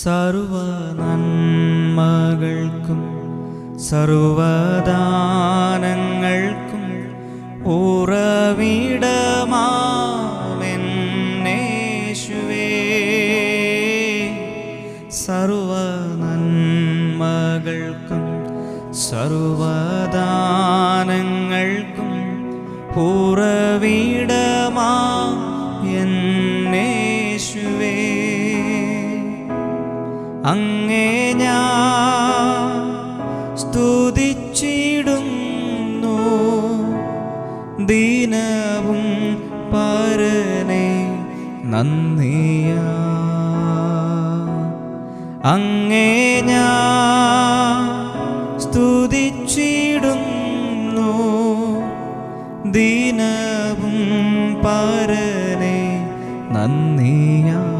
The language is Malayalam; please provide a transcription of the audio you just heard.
സർവ നന്മകൾക്കും സർവദാനങ്ങൾക്കും ഉറവിടമാമെന്നേശുവേ. സർവ നന്മകൾക്കും സർവദാനങ്ങൾക്കും ഉറവിടമാ അങ്ങേ ഞാൻ സ്തുതിച്ചിടുന്നു. ദീനവും പരനെ നന്ദിയ. അങ്ങേ ഞാൻ സ്തുതിച്ചിടുന്നു. ദീനവും പരനെ നന്ദിയാ.